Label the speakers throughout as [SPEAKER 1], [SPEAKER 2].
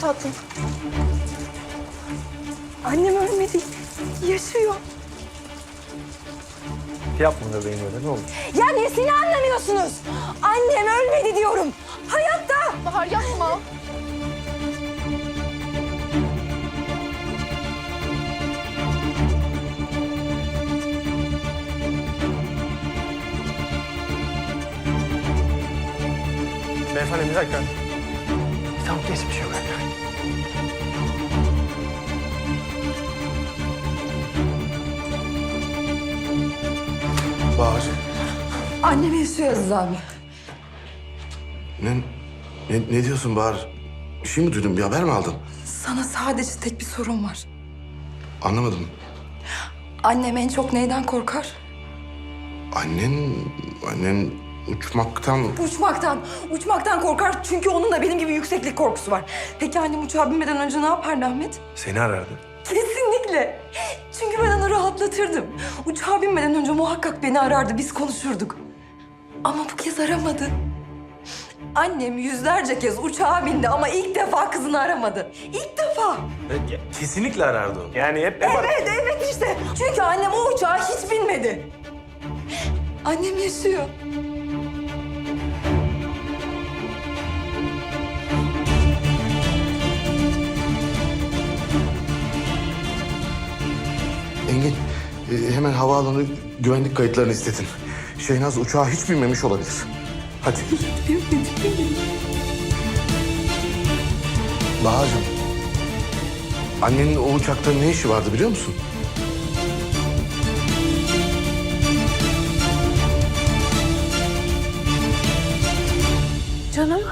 [SPEAKER 1] tatlım? Annem ölmedi. Yaşıyor.
[SPEAKER 2] Yapma da benim öyle ne olur.
[SPEAKER 1] Ya nesini anlamıyorsunuz? Annem ölmedi diyorum. Hayatta.
[SPEAKER 3] Bahar yapma.
[SPEAKER 2] Beyefendi bir dakika. Tamam geçmiş yok.
[SPEAKER 4] Bahar,
[SPEAKER 1] Annem yaşıyor Aziz abi.
[SPEAKER 4] ne, ne, ne diyorsun Bahar? Bir şey mi duydun, bir haber mi aldın?
[SPEAKER 1] Sana sadece tek bir sorun var.
[SPEAKER 4] Anlamadım.
[SPEAKER 1] Annem en çok neyden korkar?
[SPEAKER 4] Annen, annen uçmaktan...
[SPEAKER 1] Uçmaktan. Uçmaktan korkar çünkü onun da benim gibi yükseklik korkusu var. Peki annem uçağa binmeden önce ne yapardı Ahmet?
[SPEAKER 2] Seni arardı.
[SPEAKER 1] Kesinlikle. Çünkü ben onu rahatlatırdım. Uçağa binmeden önce muhakkak beni arardı, biz konuşurduk. Ama bu kez aramadı. Annem yüzlerce kez uçağa bindi ama ilk defa kızını aramadı. İlk defa.
[SPEAKER 2] Kesinlikle arardı o. Yani hep... hep
[SPEAKER 1] Evet, evet işte. Çünkü annem o uçağa hiç binmedi. Annem yaşıyor.
[SPEAKER 4] E, hemen havaalanı güvenlik kayıtlarını istetin. Şehnaz uçağa hiç binmemiş olabilir. Hadi. Bahar'cığım, annenin o uçakta ne işi vardı biliyor musun?
[SPEAKER 3] Canım.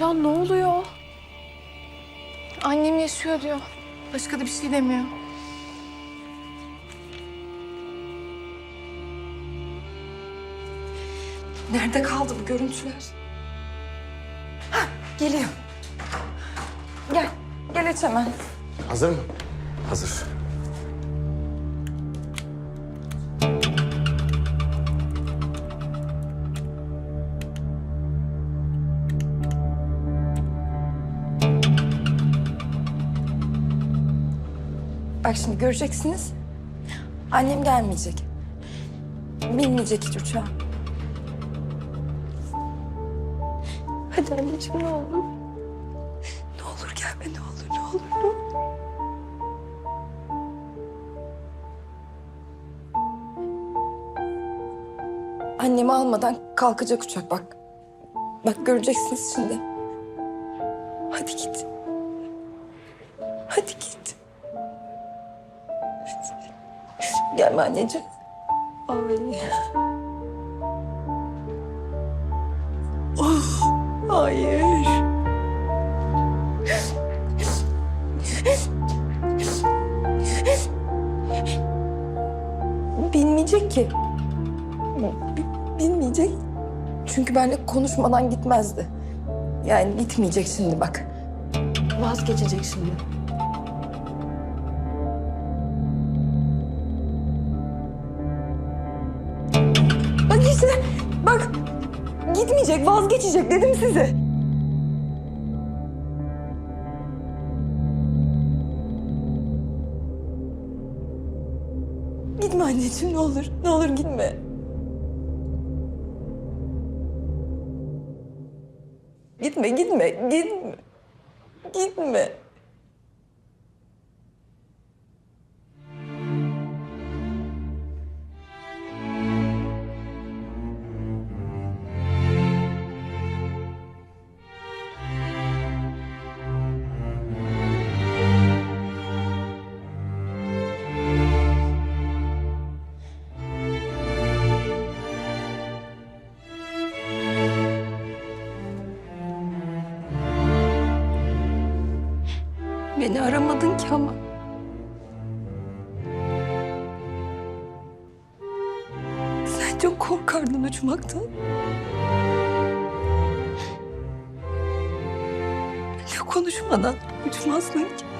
[SPEAKER 3] Ya ne oluyor? Annem yaşıyor diyor. Başka da bir şey demiyor.
[SPEAKER 1] Nerede kaldı bu görüntüler? Hah, geliyor. Gel, gel aç hemen.
[SPEAKER 4] Hazır mı? Hazır.
[SPEAKER 1] Bak şimdi göreceksiniz. Annem gelmeyecek. Binmeyecek hiç uçağa. Hadi anneciğim ne olur. Ne olur gelme ne olur ne olur ne olur. Annemi almadan kalkacak uçak bak. Bak göreceksiniz şimdi. Hadi git. Hadi git. Gelme anneciğim. Oh, Bilmeyecek ki. Bi- Bilmeyecek. Çünkü benimle konuşmadan gitmezdi. Yani gitmeyecek şimdi bak. Vazgeçecek şimdi. Bak işte bak gitmeyecek vazgeçecek dedim size. Anneciğim ne olur ne olur gitme. Gitme gitme gitme. Gitme. Çok korkardın uçmaktan. Ne konuşmadan uçmazdın ki.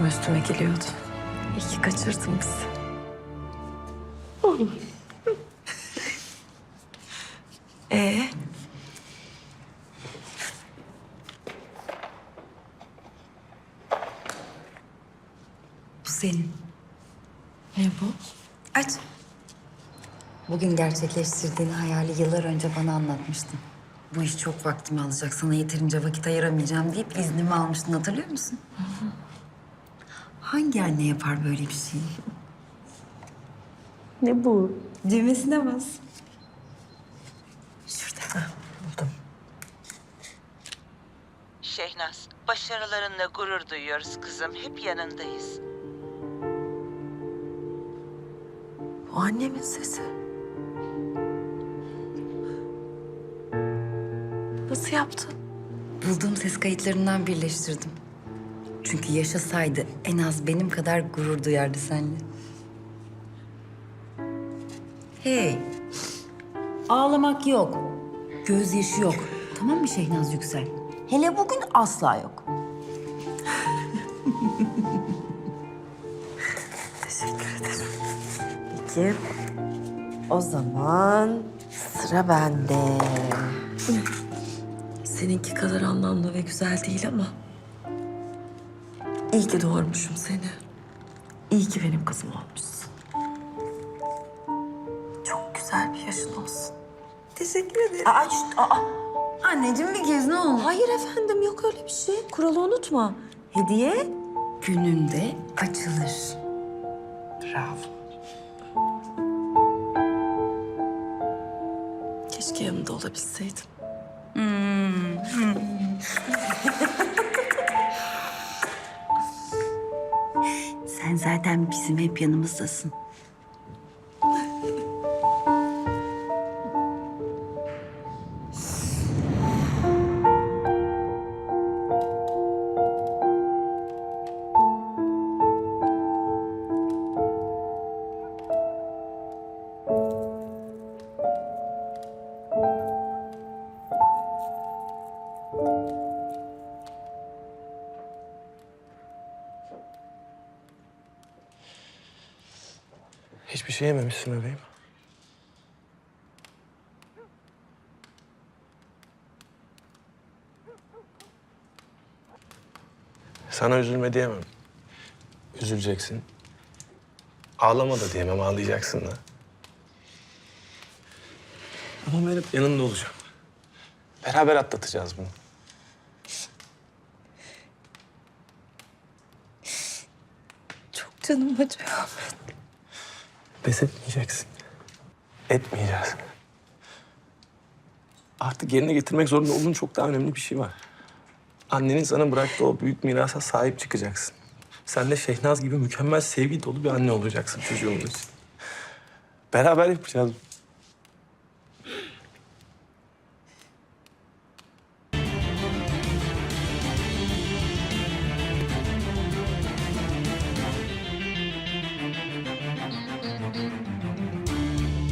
[SPEAKER 5] Üstüme üstüme geliyordu. İyi ki kaçırdım bizi. Ee?
[SPEAKER 6] Bu senin.
[SPEAKER 5] Ne bu?
[SPEAKER 6] Aç. Bugün gerçekleştirdiğin hayali yıllar önce bana anlatmıştın. Bu iş çok vaktimi alacak, sana yeterince vakit ayıramayacağım deyip iznimi almıştın hatırlıyor musun? Hangi anne yapar böyle bir şeyi?
[SPEAKER 5] Ne bu?
[SPEAKER 6] Düğmesine bas.
[SPEAKER 5] Şurada. buldum.
[SPEAKER 7] Şehnaz, başarılarınla gurur duyuyoruz kızım. Hep yanındayız.
[SPEAKER 5] Bu annemin sesi. Nasıl yaptın?
[SPEAKER 6] Bulduğum ses kayıtlarından birleştirdim. Çünkü yaşasaydı en az benim kadar gurur duyardı seninle. Hey, ağlamak yok, gözyaşı yok. Tamam mı Şehnaz Yüksel? Hele bugün asla yok.
[SPEAKER 5] Peki. O zaman sıra bende. Seninki kadar anlamlı ve güzel değil ama... iyi ki doğurmuşum seni. İyi ki benim kızım olmuşsun. Çok güzel bir yaşın olsun. Teşekkür ederim.
[SPEAKER 6] Aa, şşt, aa. Anneciğim bir kez ne olur?
[SPEAKER 5] Hayır efendim yok öyle bir şey. Kuralı unutma. Hediye
[SPEAKER 6] Gününde açılır.
[SPEAKER 5] Bravo. Keşke yanında olabilseydim.
[SPEAKER 6] Sen zaten bizim hep yanımızdasın.
[SPEAKER 2] Hiçbir şey yememişsin bebeğim. Sana üzülme diyemem. Üzüleceksin. Ağlama da diyemem, ağlayacaksın da. Ama ben hep yanında olacağım. Beraber atlatacağız bunu.
[SPEAKER 5] Çok canım acıyor.
[SPEAKER 2] Pes etmeyeceksin. Etmeyeceğiz. Artık yerine getirmek zorunda olduğun çok daha önemli bir şey var. Annenin sana bıraktığı o büyük mirasa sahip çıkacaksın. Sen de Şehnaz gibi mükemmel sevgi dolu bir anne olacaksın çocuğun için. Beraber yapacağız.